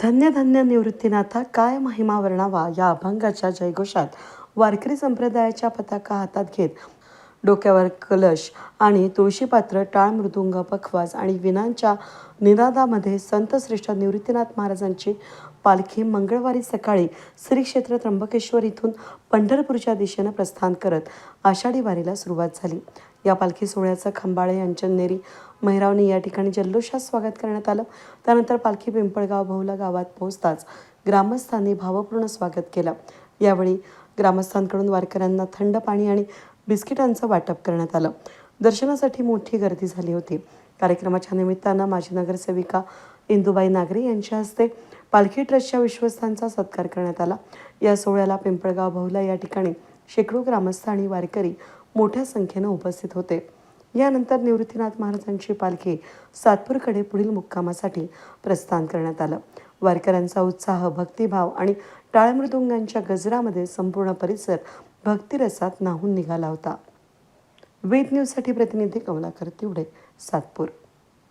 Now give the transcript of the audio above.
धन्य धन्य निवृत्तीनाथा काय महिमा वर्णावा या अभंगाच्या जयघोषात? वारकरी संप्रदायाच्या पताका हातात घेत डोक्यावर कलश आणि तुळशीपात्र टाळ मृदुंग पखवाज आणि विनांच्या निनादामध्ये संतश्रेष्ठ निवृत्तीनाथ महाराजांची पालखी मंगळवारी सकाळी श्री क्षेत्र त्र्यंबकेश्वर इथून पंढरपूरच्या दिशेनं प्रस्थान करत आषाढी वारीला सुरुवात झाली. या पालखी सोहळ्याचं खंबाळे अंजनेरी महिरावनी या ठिकाणी जल्लोषात स्वागत करण्यात आलं. त्यानंतर पालखी पिंपळगाव भाऊला गावात पोहोचताच ग्रामस्थांनी भावपूर्ण स्वागत केलं. यावेळी ग्रामस्थांकडून वारकऱ्यांना थंड पाणी आणि बिस्किटांचं वाटप करण्यात आलं. दर्शनासाठी मोठी गर्दी झाली होती. कार्यक्रमाच्या निमित्तानं माजी नगरसेविका इंदुबाई नागरे यांच्या हस्ते पालखी ट्रस्टच्या विश्वस्तांचा सत्कार करण्यात आला. या सोहळ्याला पिंपळगाव भाऊला या ठिकाणी शेकडो ग्रामस्थ आणि वारकरी मोठ्या संख्येनं उपस्थित होते. यानंतर निवृत्तीनाथ महाराजांची पालखी सातपूरकडे पुढील मुक्कामासाठी प्रस्थान करण्यात आलं. वारकऱ्यांचा उत्साह भक्तिभाव आणि टाळमृदुंगांच्या गजरामध्ये संपूर्ण परिसर भक्तिरसात नाहून निघाला होता. वेद न्यूजसाठी प्रतिनिधी कमलाकर तिवडे सातपूर.